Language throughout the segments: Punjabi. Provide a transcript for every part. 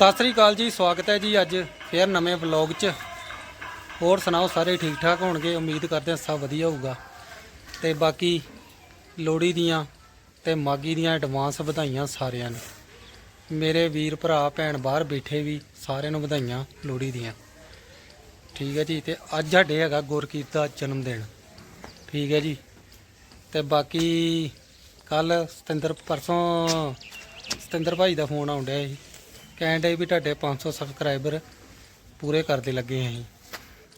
ਸਤਿ ਸ੍ਰੀ ਅਕਾਲ ਜੀ, ਸਵਾਗਤ ਹੈ ਜੀ ਅੱਜ ਫੇਰ ਨਵੇਂ ਵਲੌਗ 'ਚ। ਹੋਰ ਸੁਣਾਓ, ਸਾਰੇ ਠੀਕ ਠਾਕ ਹੋਣਗੇ? ਉਮੀਦ ਕਰਦੇ ਹਾਂ ਸਭ ਵਧੀਆ ਹੋਊਗਾ। ਤੇ ਬਾਕੀ ਲੋਹੜੀ ਦੀਆਂ ਤੇ ਮਾਗੀ ਦੀਆਂ ਐਡਵਾਂਸ ਵਧਾਈਆਂ ਸਾਰਿਆਂ ਨੂੰ। ਮੇਰੇ ਵੀਰ ਭਰਾ, ਭੈਣ ਬਾਹਰ ਬੈਠੇ ਵੀ ਸਾਰਿਆਂ ਨੂੰ ਵਧਾਈਆਂ ਲੋਹੜੀ ਦੀਆਂ। ਠੀਕ ਹੈ ਜੀ, ਤੇ ਅੱਜ ਸਾਡੇ ਹੈਗਾ ਗੁਰਕੀਰਤ ਦਾ ਜਨਮ ਦਿਨ। ਠੀਕ ਹੈ ਜੀ, ਤੇ ਬਾਕੀ ਕੱਲ ਸਤਿੰਦਰ, ਪਰਸੋਂ ਸਤਿੰਦਰ ਭਾਈ ਦਾ ਫੋਨ ਆਉਣ ਡਿਆ ਸੀ। ਕਹਿਣ ਡਏ ਵੀ ਤੁਹਾਡੇ 500 ਸਬਸਕ੍ਰਾਈਬਰ ਪੂਰੇ ਕਰਦੇ ਲੱਗੇ ਅਸੀਂ।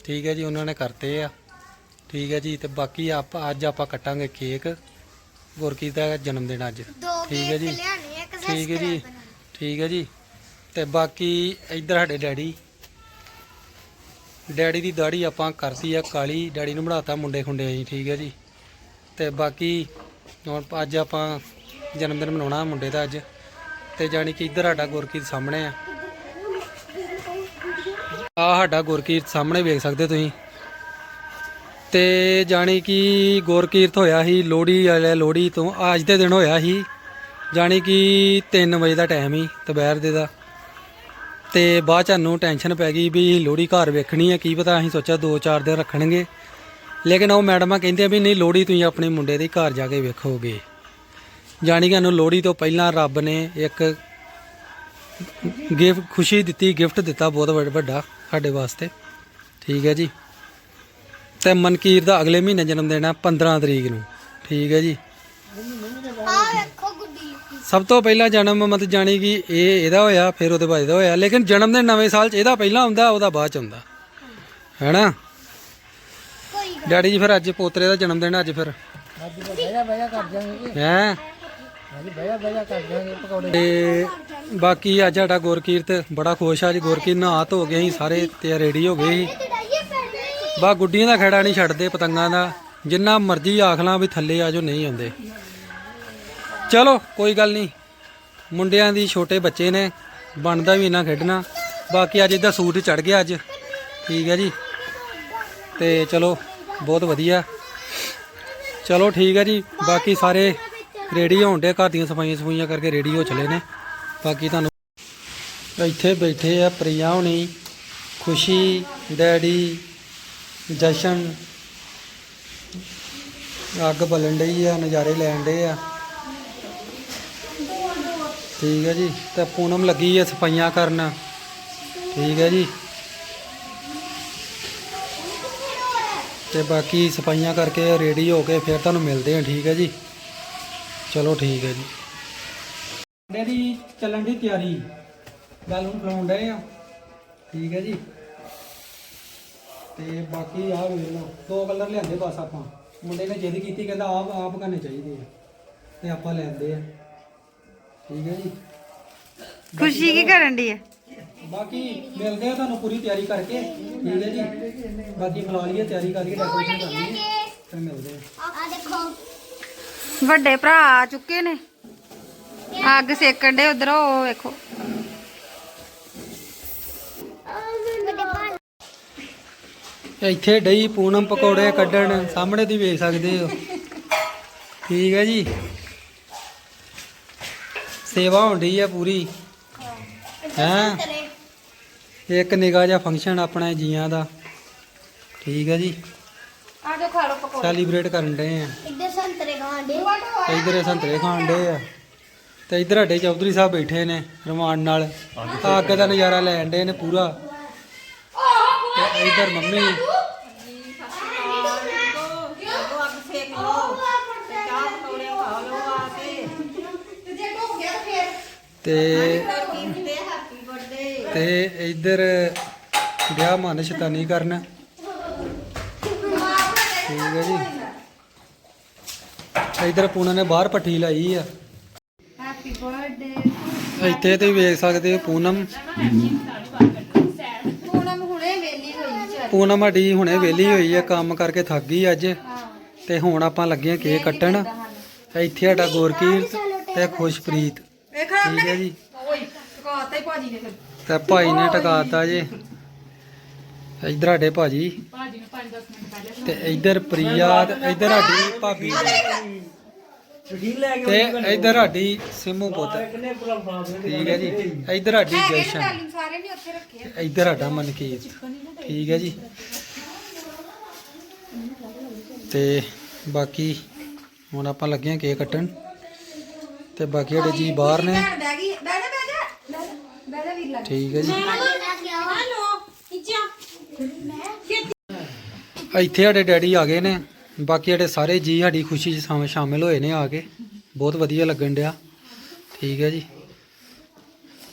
ਠੀਕ ਹੈ ਜੀ ਉਹਨਾਂ ਨੇ ਕਰਤੇ ਆ। ਠੀਕ ਹੈ ਜੀ ਤੇ ਬਾਕੀ ਆਪ ਅੱਜ ਆਪਾਂ ਕੱਟਾਂਗੇ ਕੇਕ ਗੁਰਕੀਰਤ ਦਾ ਜਨਮ ਦਿਨ ਅੱਜ। ਠੀਕ ਹੈ ਜੀ। ਠੀਕ ਹੈ ਜੀ। ਠੀਕ ਹੈ ਜੀ। ਤੇ ਬਾਕੀ ਇੱਧਰ ਸਾਡੇ ਡੈਡੀ। ਡੈਡੀ ਦੀ ਦਾੜੀ ਆਪਾਂ ਕਰਤੀ ਆ ਕਾਲੀ। ਡੈਡੀ ਨੂੰ ਬਣਾਤਾ ਮੁੰਡੇ ਖੁੰਡੇ ਅਸੀਂ ਠੀਕ ਹੈ ਜੀ। ਤੇ ਬਾਕੀ ਹੁਣ ਅੱਜ ਆਪਾਂ ਜਨਮ ਦਿਨ ਮਨਾਉਣਾ ਮੁੰਡੇ ਦਾ ਅੱਜ। ਤੇ ਜਾਣੀ ਕਿ ਇੱਧਰ ਸਾਡਾ ਗੁਰਕੀਰਤ ਸਾਹਮਣੇ ਆ। ਆ ਸਾਡਾ ਗੁਰਕੀਰਤ ਸਾਹਮਣੇ ਵੇਖ ਸਕਦੇ ਤੁਸੀਂ। ਤੇ ਜਾਣੀ ਕਿ ਗੁਰਕੀਰਤ ਹੋਇਆ ਸੀ ਲੋਹੜੀ ਵਾਲੇ ਲੋਹੜੀ ਤੋਂ, ਅੱਜ ਦੇ ਦਿਨ ਹੋਇਆ ਸੀ। ਜਾਣੀ ਕਿ 3 ਵਜੇ ਦਾ ਟਾਈਮ ਹੀ ਦੁਪਹਿਰ ਦੇ ਦਾ। ਤੇ ਬਾਅਦ ਚ ਸਾਨੂੰ ਟੈਨਸ਼ਨ ਪੈ ਗਈ ਵੀ ਲੋਹੜੀ ਘਰ ਵੇਖਣੀ ਹੈ ਕੀ ਪਤਾ ਅਸੀਂ ਸੋਚਿਆ 2-4 ਦਿਨ ਰੱਖਣਗੇ। ਲੇਕਿਨ ਉਹ ਮੈਡਮਾਂ ਕਹਿੰਦੀਆਂ ਵੀ ਨਹੀਂ, ਲੋਹੜੀ ਤੁਸੀਂ ਆਪਣੇ ਮੁੰਡੇ ਦੇ ਘਰ ਜਾ ਕੇ ਵੇਖੋਗੇ। ਜਾਣੀ ਕਿ ਸਾਨੂੰ ਲੋਹੜੀ ਤੋਂ ਪਹਿਲਾਂ ਰੱਬ ਨੇ ਇੱਕ ਗਿਫਟ ਖੁਸ਼ੀ ਦਿੱਤੀ ਗਿਫਟ ਦਿੱਤਾ ਬਹੁਤ ਵੱਡ- ਵੱਡਾ ਸਾਡੇ ਵਾਸਤੇ। ਠੀਕ ਹੈ ਜੀ। ਤੇ ਮਨਕੀਰ ਦਾ ਅਗਲੇ ਮਹੀਨੇ ਜਨਮ ਦਿਨ ਹੈ 15 ਤਰੀਕ ਨੂੰ। ਠੀਕ ਹੈ ਜੀ। ਸਭ ਤੋਂ ਪਹਿਲਾਂ ਜਨਮ ਮਤ ਜਾਣੀ ਕਿ ਇਹ ਇਹਦਾ ਹੋਇਆ ਫਿਰ ਉਹਦੇ ਬਾਅਦ ਇਹਦਾ ਹੋਇਆ। ਲੇਕਿਨ ਜਨਮ ਦਿਨ ਨਵੇਂ ਸਾਲ 'ਚ ਇਹਦਾ ਪਹਿਲਾਂ ਹੁੰਦਾ ਉਹਦਾ ਬਾਅਦ 'ਚ ਹੁੰਦਾ। ਹੈਨਾ? ਡੈਡੀ ਜੀ ਫਿਰ ਅੱਜ ਪੋਤਰੇ ਦਾ ਜਨਮ ਦਿਨ ਅੱਜ ਫਿਰ। ਅੱਜ ਬਹਿਆ ਬਹਿਆ ਕਰ ਜਾਵਾਂਗੇ। ਹੈ? ਤੇ ਬਾਕੀ ਅੱਜ ਸਾਡਾ ਗੁਰਕੀਰਤ, ਬੜਾ ਖੁਸ਼ ਆ ਅੱਜ ਗੁਰਕੀਰਤ ਨਹਾ ਧੋ ਗਏ ਸੀ, ਸਾਰੇ ਤੇ ਰੈਡੀ ਹੋ ਗਏ ਸੀ। ਚੜਾਈਏ ਬਾ ਗੁੱਡੀਆਂ ਦਾ ਖੇੜਾ ਨਹੀਂ ਛੱਡਦੇ, ਪਤੰਗਾਂ ਦਾ। ਜਿੰਨਾ ਮਰਜ਼ੀ ਆਖ ਲਾਂ ਵੀ ਥੱਲੇ ਆਜੋ ਨਹੀਂ ਆਉਂਦੇ। ਚਲੋ, ਕੋਈ ਗੱਲ ਨਹੀਂ। ਮੁੰਡਿਆਂ ਦੀ ਛੋਟੇ ਬੱਚੇ ਨੇ, ਬਣਦਾ ਵੀ ਇਹਨਾਂ ਖੇਡਣਾ। ਬਾਕੀ ਅੱਜ ਇਹਦਾ ਸੂਟ ਚੜ ਗਿਆ ਅੱਜ। ਠੀਕ ਹੈ ਜੀ। ਤੇ ਚਲੋ, ਬਹੁਤ ਵਧੀਆ। ਚਲੋ, ਠੀਕ ਹੈ ਜੀ। ਬਾਕੀ ਸਾਰੇ ਰੇਡੀ ਹੋਣ ਦੇ ਘਰ ਦੀਆਂ ਸਫਾਈਆਂ ਸਫਾਈਆਂ ਕਰਕੇ ਰੈਡੀ ਹੋ ਚਲੇ ਨੇ। ਬਾਕੀ ਤੁਹਾਨੂੰ ਇੱਥੇ ਬੈਠੇ ਆ, ਪ੍ਰਿਆ ਹੋਣੀ, ਖੁਸ਼ੀ, ਡੈਡੀ, ਜਸ਼ਨ। ਅੱਗ ਬਲਣ ਡਈ ਆ, ਨਜ਼ਾਰੇ ਲੈਣ ਡੇ ਆ। ਠੀਕ ਹੈ ਜੀ, ਤੇ ਪੂਨਮ ਲੱਗੀ ਆ ਸਫਾਈਆਂ ਕਰਨ। ਠੀਕ ਹੈ ਜੀ। ਤੇ ਬਾਕੀ ਸਫਾਈਆਂ ਕਰਕੇ ਰੈਡੀ ਹੋ ਕੇ ਫਿਰ ਤੁਹਾਨੂੰ ਮਿਲਦੇ ਆ, ਠੀਕ ਹੈ ਜੀ। ਚਲੋ ਠੀਕ ਹੈ ਜੀ। ਡੈਡੀ ਚੱਲਣ ਦੀ ਤਿਆਰੀ। ਗੱਲ ਨੂੰ ਫਲਾਉਣ ਡਏ ਆ। ਠੀਕ ਹੈ ਜੀ। ਤੇ ਬਾਕੀ ਆਹ ਵੇਖ ਲਓ ਦੋ ਕਲਰ ਲਿਆਂਦੇ ਬਸ ਆਪਾਂ। ਮੁੰਡੇ ਨੇ ਜਿੱਦ ਕੀਤੀ ਕਹਿੰਦਾ ਆਪ ਆਪ ਕਰਨੇ ਚਾਹੀਦੇ ਆ। ਤੇ ਆਪਾਂ ਲੈਂਦੇ ਆ। ਠੀਕ ਹੈ ਜੀ। ਖੁਸ਼ੀ ਕੀ ਕਰਨ ਦੀ ਹੈ ਬਾਕੀ ਮਿਲਦੇ ਆ ਤੁਹਾਨੂੰ ਪੂਰੀ ਤਿਆਰੀ ਕਰਕੇ। ਠੀਕ ਹੈ ਜੀ। ਬਾਕੀ ਬੁਲਾ ਲਈਏ ਤਿਆਰੀ ਕਰਕੇ ਡੈਕੋਰੇਸ਼ਨ ਕਰ ਲਈਏ। ਫਿਰ ਮਿਲਦੇ ਆ। ਆ ਦੇਖੋ। ਵੱਡੇ ਭਰਾ ਆ ਚੁੱਕੇ ਨੇ। ਅੱਗ ਸੇਕਣ ਦੇ ਉਧਰ ਉਹ ਵੇਖੋ। ਇੱਥੇ ਡਈ ਪੂਨਮ ਪਕੌੜੇ ਕੱਢਣ ਸਾਹਮਣੇ ਦੀ ਵੇਖ ਸਕਦੇ ਹੋ। ਠੀਕ ਹੈ ਜੀ। ਸੇਵਾ ਹੁੰਦੀ ਆ ਪੂਰੀ। ਹੈਂ? ਇੱਕ ਨਿਗਾਹ ਜਿਹਾ ਫੰਕਸ਼ਨ ਆਪਣਾ ਜੀਆਂ ਦਾ। ਠੀਕ ਹੈ ਜੀ। ਆ ਜੋ ਖਾ ਲੋ ਪਕੌੜੇ। ਸੈਲੀਬ੍ਰੇਟ ਕਰਨ ਡਏ ਆ। ਇੱਧਰ ਸੰਤਰੇ ਖਾਂਡੇ ਤੇ ਇੱਧਰ ਸੰਤਰੇ ਖਾਣ ਡਏ ਆ। ਤੇ ਇੱਧਰ ਸਾਡੇ ਚੌਧਰੀ ਸਾਹਿਬ ਬੈਠੇ ਨੇ ਰਮਾਨ ਨਾਲ। ਅੱਗ ਦਾ ਨਜ਼ਾਰਾ ਲੈਣ ਡਏ ਨੇ ਪੂਰਾ। ਤੇ ਇੱਧਰ ਮੰਮੀ। ਤੇ ਤੇ ਇੱਧਰ ਵਿਆਹ ਮਨ ਸ਼ੈਤਾਨੀ ਕਰਨ। ਠੀਕ ਹੈ ਜੀ। ਇੱਧਰ ਪੂਨਾ ਨੇ ਬਾਹਰ ਪੱਠੀ ਲਾਈ ਆ। ਹੈਪੀ ਬਰਥਡੇ ਇੱਥੇ ਤੁਸੀਂ ਵੇਖ ਸਕਦੇ ਹੋ ਪੂਨਮ। ਪੂਨਮ ਹੁਣੇ ਵੇਲੀ ਹੋਈ ਪੂਨਮ ਸਾਡੀ ਹੁਣੇ ਵਿਹਲੀ ਹੋਈ ਆ ਕੰਮ ਕਰਕੇ ਥੱਕ ਗਈ ਅੱਜ। ਤੇ ਹੁਣ ਆਪਾਂ ਲੱਗੇ ਆ ਕੇਕ ਕੱਟਣ। ਇੱਥੇ ਸਾਡਾ ਗੋਰਕੀਰਤ ਤੇ ਖੁਸ਼ਪ੍ਰੀਤ। ਵੇਖਾ ਠੀਕ ਹੈ ਜੀ। ਓਏ ਟਕਾਤਾ ਹੀ ਭਾਜੀ ਨੇ ਫਿਰ। ਤੇ ਭਾਈ ਨੇ ਟਕਾਤਾ ਜੇ। ਇੱਧਰ ਸਾਡੇ ਭਾਜੀ। ਭਾਜੀ ਨੂੰ 5-10 ਮਿੰਟ ਪਹਿਲੇ ਤੇ ਇੱਧਰ ਪ੍ਰਿਆ ਤੇ ਇੱਧਰ ਸਾਡੀ ਭਾਬੀ ਤੇ ਇੱਧਰ ਸਾਡੀ ਸਿੰਮੂ ਪੁੱਤ। ਠੀਕ ਹੈ ਜੀ। ਇੱਧਰ ਸਾਡੀ ਜਸ਼ਨ। ਸਾਰੇ ਨੇ ਉੱਥੇ ਰੱਖੇ ਤੇ ਇੱਧਰ ਸਾਡਾ ਮਨਕੀਤ ਠੀਕ ਹੈ ਜੀ। ਤੇ ਬਾਕੀ ਹੁਣ ਆਪਾਂ ਲੱਗੇ ਹਾਂ ਕੇਕ ਕੱਟਣ। ਤੇ ਬਾਕੀ ਸਾਡੇ ਜੀ ਬਾਹਰ ਨੇ। ਠੀਕ ਹੈ ਜੀ। ਇੱਥੇ ਸਾਡੇ ਡੈਡੀ ਆ ਗਏ ਨੇ। ਬਾਕੀ ਸਾਡੇ ਸਾਰੇ ਜੀ ਸਾਡੀ ਖੁਸ਼ੀ 'ਚ ਸ਼ਾਮ- ਸ਼ਾਮਿਲ ਹੋਏ ਨੇ ਆ ਕੇ। ਬਹੁਤ ਵਧੀਆ ਲੱਗਣ ਡਿਆ। ਠੀਕ ਹੈ ਜੀ।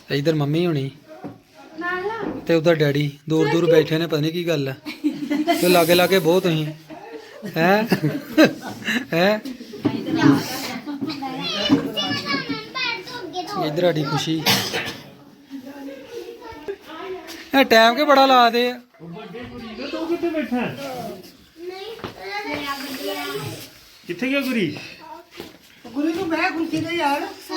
ਤੇ ਇੱਧਰ ਮੰਮੀ ਹੋਣੀ। ਤੇ ਉਧਰ ਡੈਡੀ ਦੂਰ ਦੂਰ ਬੈਠੇ ਨੇ, ਪਤਾ ਨਹੀਂ ਕੀ ਗੱਲ ਹੈ। ਤੇ ਲਾਗੇ ਲਾਗੇ ਬਹੁਤ ਹੀ ਹੈ? ਹੈ? ਇੱਧਰ ਸਾਡੀ ਖੁਸ਼ੀ। ਇਹ ਟਾਈਮ ਕੇ ਬੜਾ ਲਾ ਦੇ ਆ? ਕਿੱਥੇ ਗਿਆ ਗੁਰੀ? ਉਹ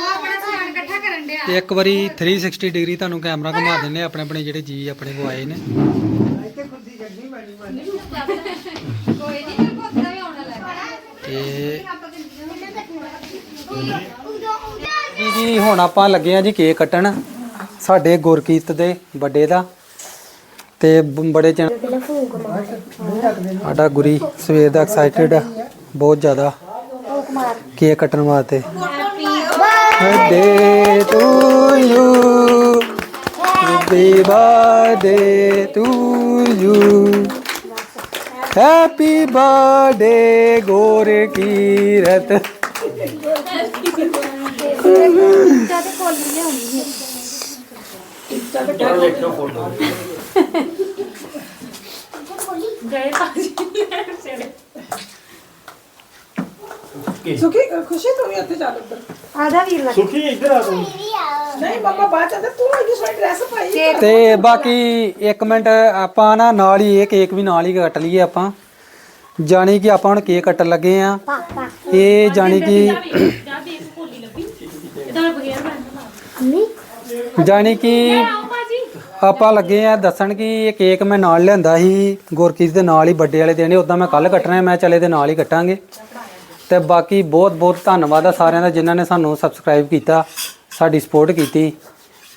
ਆਪਣਾ ਸਮਾਨ ਇਕੱਠਾ ਕਰਨ ਡਿਆ ਤੇ ਇੱਕ ਵਾਰੀ 360 ਡਿਗਰੀ ਤੁਹਾਨੂੰ ਕੈਮਰਾ ਘੁਮਾ ਦਿੰਨੇ ਆਪਣੇ ਆਪਣੇ ਜਿਹੜੇ ਜੀ ਆਪਣੇ ਕੋ ਆਏ ਨੇ। ਕੋਈ ਨਹੀਂ ਮੇਰੇ ਪੁੱਤ ਦਾ ਵੀ ਆਉਣ ਲੱਗਾ ਤੇ ਜੀ ਜੀ ਹੁਣ ਆਪਾਂ ਲੱਗੇ ਆ ਜੀ ਕੇਕ ਕੱਟਣ ਸਾਡੇ ਗੁਰਕੀਰਤ ਦੇ ਵੱਡੇ ਦਾ। ਤੇ ਬ- ਬੜੇ ਚੈਨ ਸਾਡਾ ਗੁਰੀ ਸਵੇਰ ਦਾ ਐਕਸਾਈਟਡ ਆ ਬਹੁਤ ਜ਼ਿਆਦਾ। ਕੇਕ ਕੱਟਣ ਵਾਸਤੇ। Birthday to you happy birthday to you happy birthday Gurkirat ਸੁਖੀ ਖੁਸ਼ੀ ਤੂੰ ਵੀ ਉੱਥੇ ਚੱਲ ਉੱਧਰ। ਆਦਾ ਵੀਰ ਲੱਗ ਸੁਖੀ ਇੱਧਰ ਆ ਤੂੰ। ਨਹੀਂ ਮੰਮਾ ਬਾਅਦ ਚ ਆਂਦੇ ਤੂੰ ਇੰਨੀ ਸੋਹਣੀ ਡਰੈਸ ਪਾਈ ਤੇ ਬਾਕੀ ਇੱਕ ਮਿੰਟ ਆਪਾਂ ਨਾ ਨਾਲ ਹੀ ਇਹ ਕੇਕ ਵੀ ਨਾਲ ਹੀ ਕੱਟ ਲਈਏ ਆਪਾਂ। ਜਾਣੀ ਕਿ ਆਪਾਂ ਹੁਣ ਕੇਕ ਕੱਟਣ ਲੱਗੇ ਆ। ਇਹ ਜਾਣੀ ਕਿ ਜਾਣੀ ਕਿ ਆਪਾਂ ਲੱਗੇ ਆ, ਦੱਸਣ ਕਿ ਇਹ ਕੇਕ ਮੈਂ ਨਾਲ ਲਿਆਂਦਾ ਸੀ ਗੁਰਕੀਰਤ ਦੇ ਨਾਲ ਹੀ ਵੱਡੇ ਵਾਲੇ ਦਿਨ ਉਦਾਂ ਮੈਂ ਕੱਲ ਕੱਟਣਾ ਮੈਂ ਚਲੇ ਦੇ ਨਾਲ ਹੀ ਕੱਟਾਂਗੇ। ਤੇ ਬਾਕੀ ਬਹੁਤ ਬਹੁਤ ਧੰਨਵਾਦ ਆ ਸਾਰਿਆਂ ਦਾ ਜਿਨ੍ਹਾਂ ਨੇ ਸਾਨੂੰ ਸਬਸਕ੍ਰਾਈਬ ਕੀਤਾ, ਸਾਡੀ ਸਪੋਰਟ ਕੀਤੀ।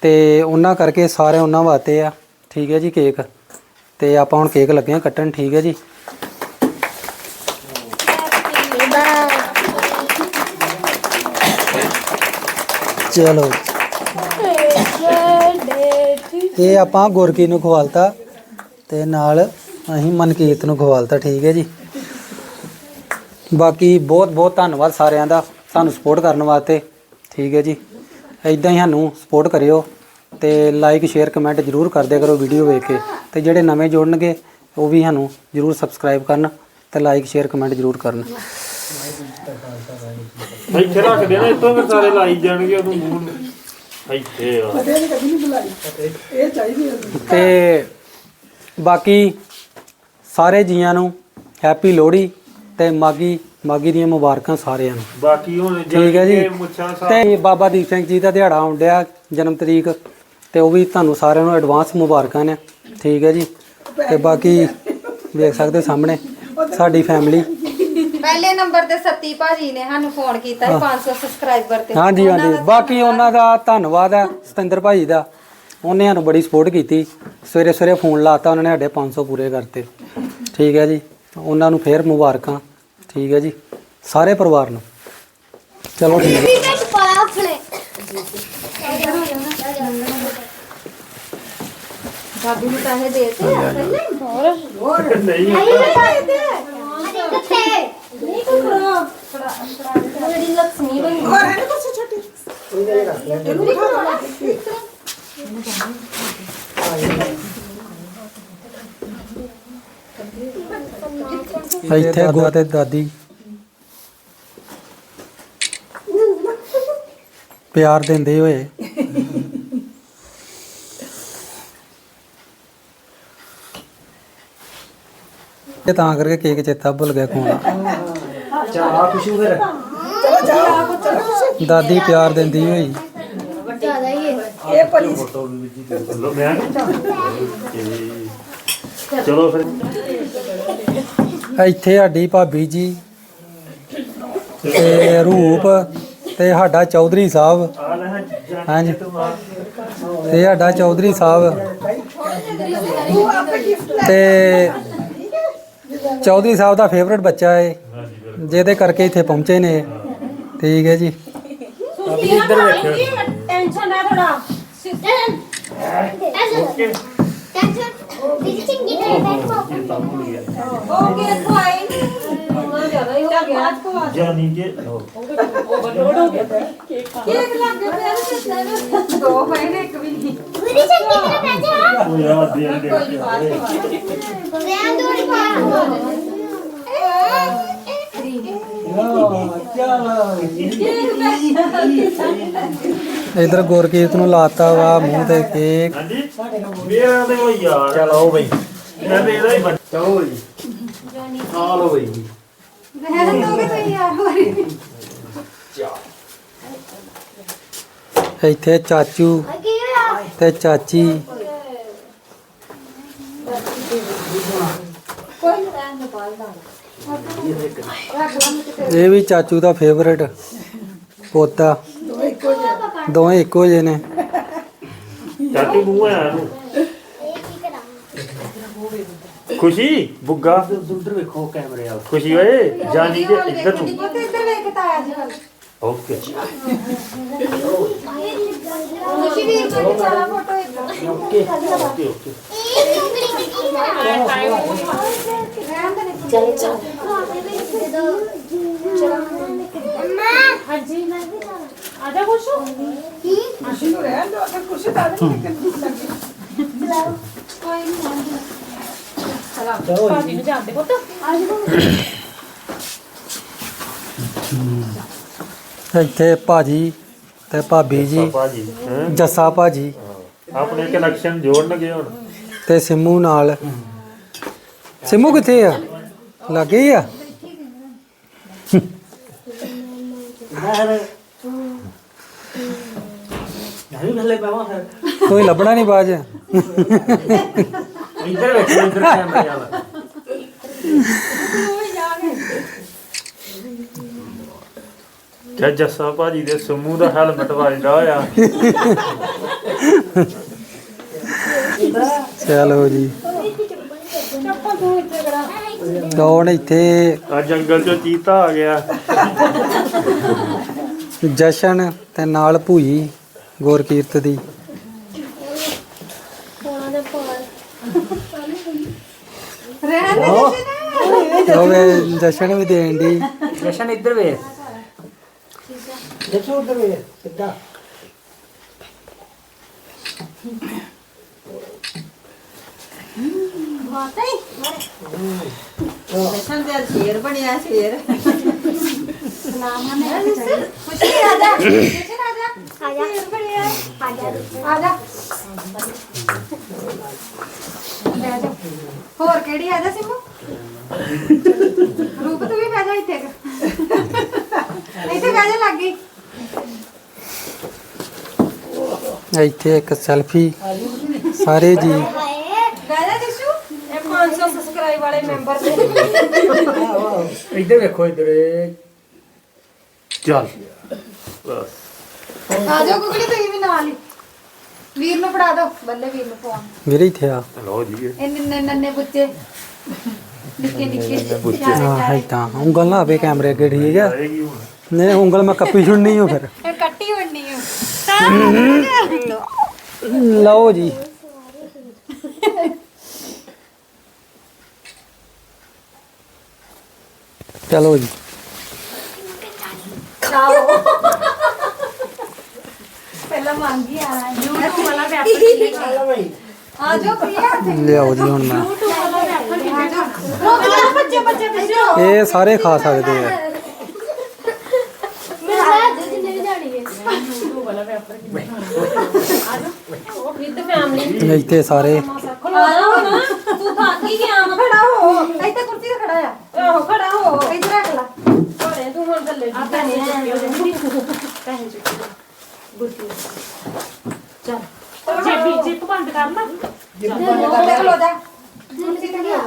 ਤੇ ਉਹਨਾਂ ਕਰਕੇ ਸਾਰੇ ਉਹਨਾਂ ਵਾਤੇ ਆ, ਠੀਕ ਹੈ ਜੀ ਕੇਕ ਤੇ ਆਪਾਂ ਹੁਣ ਕੇਕ ਲੱਗੇ ਆ ਕੱਟਣ, ਠੀਕ ਹੈ ਜੀ। ਚਲੋ। ਇਹ ਆਪਾਂ ਗੁਰਕੀ ਨੂੰ ਖਵਾਲਤਾ ਤੇ ਨਾਲ ਅਸੀਂ ਮਨਕੀਰਤ ਨੂੰ ਖਵਾਲਤਾ, ਠੀਕ ਹੈ ਜੀ। ਬਾਕੀ ਬਹੁਤ ਬਹੁਤ ਧੰਨਵਾਦ ਸਾਰਿਆਂ ਦਾ ਸਾਨੂੰ ਸਪੋਰਟ ਕਰਨ ਵਾਸਤੇ, ਠੀਕ ਹੈ ਜੀ। ਇਦਾਂ ਹੀ ਸਾਨੂੰ ਸਪੋਰਟ ਕਰਿਓ ਤੇ ਲਾਈਕ ਸ਼ੇਅਰ ਕਮੈਂਟ ਜਰੂਰ ਕਰਦੇ ਕਰੋ ਵੀਡੀਓ ਵੇਖ ਕੇ। ਤੇ ਜਿਹੜੇ ਨਵੇਂ ਜੁੜਨਗੇ, ਉਹ ਵੀ ਸਾਨੂੰ ਜਰੂਰ ਸਬਸਕ੍ਰਾਈਬ ਕਰਨ ਤੇ ਲਾਈਕ ਸ਼ੇਅਰ ਕਮੈਂਟ ਜਰੂਰ ਕਰਨ। ਇੱਥੇ ਰੱਖ ਦੇਣਾ ਇੱਥੋਂ ਫਿਰ ਸਾਰੇ ਲਾਈ ਜਾਣਗੇ ਉਹਨੂੰ ਮੂੰਹ ਨੂੰ। ਇੱਥੇ ਆ। ਇਹ ਚਾਹੀਦੀ ਹੈ ਤੇ ਬਾਕੀ ਸਾਰੇ ਜੀਆਂ ਨੂੰ ਹੈਪੀ ਲੋਹੜੀ ਤੇ ਮਾਗੀ ਮਾਗੀ ਦੀਆਂ ਮੁਬਾਰਕਾਂ ਸਾਰਿਆਂ ਨੂੰ। ਬਾਕੀ ਹੁਣ ਠੀਕ ਹੈ ਜੀ। ਜਾਣਗੇ ਮੁੱਛਾਂ ਸਾਹਿਬ ਤੇ ਬਾਬਾ ਦੀਪ ਸਿੰਘ ਜੀ ਦਾ ਦਿਹਾੜਾ ਆਉਣ ਡਿਆ ਜਨਮ ਤਰੀਕ ਤੇ ਉਹ ਵੀ ਤੁਹਾਨੂੰ ਸਾਰਿਆਂ ਨੂੰ ਐਡਵਾਂਸ ਮੁਬਾਰਕਾਂ ਨੇ। ਠੀਕ ਹੈ ਜੀ। ਤੇ ਬਾਕੀ ਵੇਖ ਸਕਦੇ ਹੋ ਸਾਹਮਣੇ ਸਾਡੀ ਫੈਮਿਲੀ ਪਹਿਲੇ ਨੰਬਰ ਤੇ ਸੱਤੀ ਭਾਜੀ ਨੇ ਸਾਨੂੰ ਫੋਨ ਕੀਤਾ ਸੀ 500 ਸਬਸਕ੍ਰਾਈਬਰ ਤੇ। ਹਾਂਜੀ ਹਾਂਜੀ। ਬਾਕੀ ਉਹਨਾਂ ਦਾ ਧੰਨਵਾਦ ਹੈ ਸਤਿੰਦਰ ਭਾਈ ਦਾ। ਉਹਨੇ ਸਾਨੂੰ ਬੜੀ ਸਪੋਰਟ ਕੀਤੀ। ਸਵੇਰੇ ਸਵੇਰੇ ਫੋਨ ਲਾਤਾ ਉਹਨਾਂ ਨੇ ਸਾਡੇ 500 ਪੂਰੇ ਕਰਤੇ। ਠੀਕ ਹੈ ਜੀ। ਉਹਨਾਂ ਨੂੰ ਫੇਰ ਮੁਬਾਰਕਾਂ। ਠੀਕ ਹੈ ਜੀ। ਸਾਰੇ ਪਰਿਵਾਰ ਨੂੰ। ਚਲੋ ਠੀਕ ਹੈ ਵਿੱਚ ਪਾ ਆਪਣੇ ਦਾਦੀ ਨੂੰ ਪੈਸੇ ਦੇਤੇ ਆ ਪਹਿਲੇ ਨਹੀਂ ਕਿੱਥੇ ਨਹੀਂ ਮੇਰੀ ਲక్ష్ਮੀ ਬਣੀ ਹੋਰ ਇਹਨੇ ਕੁਛ ਛੱਡੀ ਇਹਨੂੰ ਬਿਠਾ ਇੱਥੇ ਗੁਆ ਤੇ ਦਾਦੀ। ਪਿਆਰ ਦਿੰਦੇ ਹੋਏ। ਇਹ ਤਾਂ ਕਰਕੇ ਕੇਕ ਚੇਤਾ ਭੁੱਲ ਗਿਆ ਦਾਦੀ ਪਿਆਰ ਦਿੰਦੀ ਹੋਈ। ਜ਼ਿਆਦਾ ਹੀ ਹੈ। ਇਹ ਪਲੀ ਚਲੋ ਮੈਂ ਚਲੋ ਫਿਰ। ਇੱਥੇ ਸਾਡੀ ਭਾਬੀ ਜੀ ਤੇ ਰੂਪ ਤੇ ਸਾਡਾ ਚੌਧਰੀ ਸਾਹਿਬ। ਆ ਲੈ ਹਾਂਜੀ। ਤੇ ਸਾਡਾ ਚੌਧਰੀ ਸਾਹਿਬ। ਤੇ ਚੌਧਰੀ ਸਾਹਿਬ ਦਾ ਫੇਵਰਟ ਬੱਚਾ ਹੈ ਜਿਹਦੇ ਕਰਕੇ ਇੱਥੇ ਪਹੁੰਚੇ ਨੇ। ਠੀਕ ਹੈ ਜੀ। ਇੱਧਰ ਵੇਖੋ ਟੈਨਸ਼ਨ ਨਾ। ਥੋੜਾ ਟੈਨਸ਼ਨ ਟੈਨਸ਼ਨ ਦੀਦੀ ਚੰਗੀ ਤਰ੍ਹਾਂ ਬੈਠੋ ਹੋ ਗਿਆ ਤੂੰ ਆਈ ਉਹਨਾਂ ਜ਼ਿਆਦਾ ਹੀ ਹੋ ਗਿਆ। ਜਾਨੀ ਕਿ ਲਓ। ਕੇਕ ਲੱਗ ਗਿਆ ਤੇ ਦੋ ਪਏ ਨੇ ਇੱਕ ਵੀ ਨਹੀਂ। ਚੰਗੀ ਤਰ੍ਹਾਂ ਬੈਠੋ ਉਹ ਯਾਰ ਦੇ ਦੇ ਰਹਿਣ ਦੋ ਨੀ ਬਾਹਰ ਇਧਰ ਗੁਰਕੀਰਤ ਨੂੰ ਲਾਤਾ ਵਾ ਮੂੰਹ ਤੇ ਕੇਕ। ਹਾਂਜੀ। ਮੇਰਾ ਤੇ ਉਹ ਯਾਰ। ਚਲੋ ਬਈ। ਮੈਂ ਤੇ ਇਹਦਾ ਹੀ ਬੱਚਾ ਚਲੋ ਜੀ ਚਲੋ ਬਈ। ਰਹਿਣ ਦੋਗੇ ਤੁਸੀਂ ਯਾਰ ਹੋਰੀ ਇੱਥੇ ਚਾਚੂ। ਕੀ ਹੋਇਆ ਤੇ ਚਾਚੀ ਇਹ ਵੀ ਚਾਚੂ ਦਾ ਫੇਵਰਟ ਪੋਤਾ। ਦੋਵੇਂ ਇੱਕੋ ਜਿਹੇ ਨੇ। ਚਾਚੂ ਮੂੰਹ ਆ ਨੂੰ ਇਹ ਕੀ ਕਰਾਂ ਖੁਸ਼ੀ ਬੁੱਗਾ। ਉਧਰ ਵੇਖੋ ਕੈਮਰੇ ਆ ਖੁਸ਼ੀ ਓਏ ਜਾਨੀ ਕਿ ਇੱਧਰ ਨੂੰ ਇੱਧਰ ਵੇਖ ਕੇ ਤਾਇਆ ਜੀ ਓਕੇ। ਖੁਸ਼ੀ ਕੋਲ ਚਾਲਾ ਫੋਟੋ ਇੱਕ ਓਕੇ ਓਕੇ ਓਕੇ ਇਹ ਉਂਗਲੀ ਕਿੱਥੇ ਹੈ ਰਹਿਣ ਦੇ ਚਲ ਚਲ ਹਾਂਜੀ ਮੈਂ ਵੀ ਆ ਜਾ ਖੁਸ਼ੂ ਕੀ ਖੁਸ਼ੀ ਨੂੰ ਰਹਿਣ ਦੋ ਅਗਰ ਖੁਸ਼ੀ ਤਾਂ ਨਹੀਂ ਲੱਗੀ ਭਾਜੀ ਨੂੰ ਜਾਂਦੇ ਪੁੱਤ ਇੱਥੇ ਭਾਜੀ। ਤੇ ਭਾਬੀ ਜੀ? ਜੱਸਾ ਭਾਜੀ ਆਪਣੇ ਕਨੈਕਸ਼ਨ ਜੋੜਨਗੇ ਹੁਣ। ਤੇ ਸਿੰਮੂ ਨਾਲ। ਸਿੰਮੂ ਕਿੱਥੇ ਆ? ਲੱਗੇ ਆ? ਕੋਈ ਲੱਭਣਾ ਨਹੀਂ ਬਾਜ ਇੱਧਰ ਵੇਖੋ ਇੱਧਰ ਕੈਮਰੇ ਵਾਲਾ ਕਿਆ ਜੱਸਾ ਭਾਜੀ ਦੇ ਸਮੂਹ ਦਾ ਹੈਲਮਟ ਵੱਜਦਾ ਹੋਇਆ ਚਲੋ ਜੀ। ਕੌਣ ਇੱਥੇ। ਆ ਜੰਗਲ ਚੋਂ ਚੀਤਾ ਆ ਗਿਆ। ਜਸ਼ਨ ਤੇ ਨਾਲ ਭੂਈ ਗੁਰਕੀਰਤ ਦੀ। ਰਹਿਣ ਦੇ ਉਹ ਵੇ ਜਸ਼ਨ ਵੀ ਦੇਣ ਦੀ। ਜਸ਼ਨ ਇੱਧਰ ਵੇਖ ਜਸ਼ਨ ਉੱਧਰ ਕਿੱਦਾਂ ਜਸ਼ਨ ਦੇ ਸ਼ੇਰ ਬਣਿਆ ਸ਼ੇਰ ਖੁਸ਼ੀ ਆ ਜਾ ਖੁਸ਼ੀ ਆ ਜਾ ਆ ਜਾ ਆ ਜਾ ਆ ਜਾ ਬਹਿ ਜਾ ਹੋਰ ਕਿਹੜੀ ਆ ਜਾ ਸਿੰਮੂ ਰੂਪ ਤੂੰ ਵੀ ਬਹਿ ਜਾ ਇੱਥੇ ਇੱਥੇ ਬਹਿ ਜਾ ਲੱਗੀ ਇੱਥੇ ਇੱਕ ਸੈਲਫੀ ਸਾਰੇ ਜੀ ਹਾਏ ਬਹਿ ਜਾ ਜਿਸ਼ੂ ਇਹ 500 ਸਬਸਕ੍ਰਾਈਬ ਵਾਲੇ ਮੈਂਬਰ ਇੱਧਰ ਵੇਖੋ ਇੱਧਰ। ਚੱਲ। ਬਸ। ਆ ਜਾਓ ਕੁਕੜੀ ਤੁਸੀਂ ਵੀ ਨਾਲ ਹੀ। ਵੀਰ ਨੂੰ ਫੜਾ ਦਿਓ ਬੱਲੇ ਵੀਰ ਨੂੰ ਫੋਨ। ਵੀਰੇ ਇੱਥੇ ਆ। ਲਓ ਜੀ। ਇਹ ਨੰਨੇ ਨੰਨੇ ਬੱਚੇ ਨਿੱਕੇ ਨਿੱਕੇ। ਹਾਂ ਇਦਾਂ ਉਂਗਲ ਨਾ ਆਵੇ ਕੈਮਰੇ ਅੱਗੇ ਠੀਕ ਆ। ਆਏਗੀ ਹੁਣ। ਨਹੀਂ ਉਂਗਲ ਮੈਂ ਕੱਪੀ ਛੁੱਟਣੀ ਹੋ ਫਿਰ। ਇਹ ਕੱਟੀ ਵੰਡੀ ਹੈ। ਲਓ ਜੀ। ਚਲੋ ਜੀ। ਪਹਿਲਾਂ ਮੰਗੀ ਆ YouTube ਵਾਲਾ ਵੈਪਰ ਆ ਜਾਓ ਪ੍ਰਿਆ ਲਿਆਓ ਜੀ ਹੁਣ ਮੈਂ। ਬੱਚੇ ਬੱਚੇ ਇਹ ਸਾਰੇ ਖਾ ਸਕਦੇ ਆ। ਮੈਂ ਆ ਜਾ ਜਿੰਨੇ ਵੀ ਜਾਣੀ ਹੈ YouTube ਵਾਲਾ ਵੈਪਰ ਆ ਜਾ ਵਿਦ ਫੈਮਿਲੀ ਇੱਥੇ ਸਾਰੇ। ਖਲੋ ਹੁਣ ਤੂੰ ਥੱਕ ਹੀ ਗਿਆ ਵਾ ਖੜਾ ਹੋ ਇੱਥੇ ਕੁਰਸੀ ਤੇ ਖੜਾ ਆ ਆਹੋ ਖੜਾ ਹੋ ਇੱਧਰ ਰੱਖ ਲਾ ਘੋੜੇ ਤੂੰ ਹੁਣ ਥੱਲੇ ਆ ਪੈਸੇ ਚੁੱਕੀ ਉਹਦੇ ਪੈਸੇ ਚੁੱਕੀ ਗੁੱਡੀ ਚੱਲ। ਜੇਬੀ ਜਿੱਪ ਬੰਦ ਕਰ ਨਾ ਦੇਖ ਲੋ ਦਾ ਤੁਸੀਂ ਕਿੱਥੇ ਆ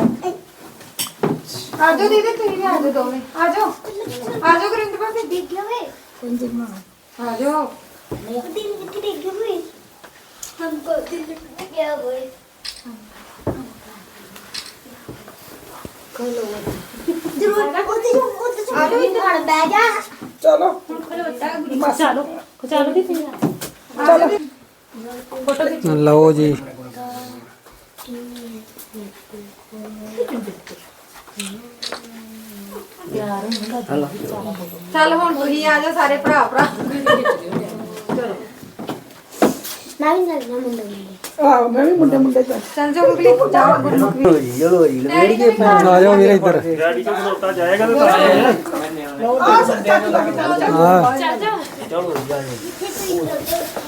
ਆਜੋ ਦੀਦੀ ਤੁਸੀਂ ਵੀ ਆਜੋ ਦੋਵੇਂ। ਆਜੋ। ਆਜੋ ਗੁਰਿੰਦਰ ਭਾਬੀ। ਡਿੱਗ ਗਿਆ ਵੇ ਗੁਰਿੰਦਰ ਮਾਂ ਆਜੋ ਦਿਲ ਕਿੱਥੇ ਡਿੱਗ ਗਿਆ ਵੇ ਹਮ ਕੋ ਦਿਲ ਡਿੱਗ ਗਿਆ ਵੇ ਕੋਲੋ ਜਰੂਰ ਉਹਦੇ ਜੋ ਉਹਦੇ ਜੋ ਆਜੋ ਇੱਧਰ। ਬੈ ਜਾ। ਚਲੋ। ਹੁਣ ਖਲੋ ਚਲੋ। ਚਲੋ ਦੀ ਫਿਰ ਚਲੋ ਲਓ ਜੀ। ਚੱਲ ਹੁਣ ਤੁਸੀਂ ਆ ਜਾਓ ਸਾਰੇ ਭਰਾ ਭਰਾ। ਆਹ ਮੈਂ ਵੀ ਮੁੰਡੇ ਮੁੰਡੇ ਚ ਸੰਜੋ ਗੁਗਲੀ ਜਾਓ ਗੁਰੂ ਚਲੋ ਜੀ ਚਲੋ ਜੀ ਲੇੜੀ ਕੇ ਆ? ਜਾਓ ਵੀਰੇ ਇੱਧਰ। ਡੈਡੀ ਤੋਂ ਖਲੋਤਾ ਜਾਏਗਾ। ਤੇ ਜੀ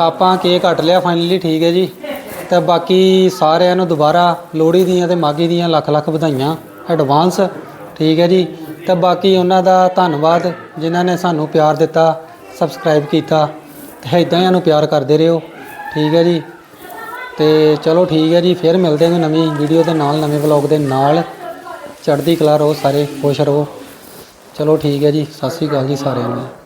ਆਪਾਂ ਕੇਕ ਕੱਟ ਲਿਆ ਫਾਈਨਲੀ ਠੀਕ ਹੈ ਜੀ। ਤੇ ਬਾਕੀ ਸਾਰਿਆਂ ਨੂੰ ਦੁਬਾਰਾ ਲੋਹੜੀ ਦੀਆਂ ਤੇ ਮਾਗੀ ਦੀਆਂ ਲੱਖ ਲੱਖ ਵਧਾਈਆਂ ਐਡਵਾਂਸ ਠੀਕ ਹੈ ਜੀ। ਤੇ ਬਾਕੀ ਉਹਨਾਂ ਦਾ ਧੰਨਵਾਦ, ਜਿਨ੍ਹਾਂ ਨੇ ਸਾਨੂੰ ਪਿਆਰ ਦਿੱਤਾ ਸਬਸਕ੍ਰਾਈਬ ਕੀਤਾ, ਤੇ ਇਦਾਂ ਹੀ ਸਾਨੂੰ ਪਿਆਰ ਕਰਦੇ ਰਹੋ, ਠੀਕ ਹੈ ਜੀ। ਤੇ ਚਲੋ ਠੀਕ ਹੈ ਜੀ, ਫਿਰ ਮਿਲਦੇ ਹਾਂ ਨਵੀਂ ਵੀਡੀਓ ਦੇ ਨਾਲ, ਨਵੇਂ ਵਲੌਗ ਦੇ ਨਾਲ। ਚੜ੍ਹਦੀ ਕਲਾ ਰਹੋ ਸਾਰੇ, ਖੁਸ਼ ਰਹੋ। ਚਲੋ ਠੀਕ ਹੈ ਜੀ, ਸਤਿ ਸ੍ਰੀ ਅਕਾਲ ਜੀ ਸਾਰਿਆਂ ਨੂੰ।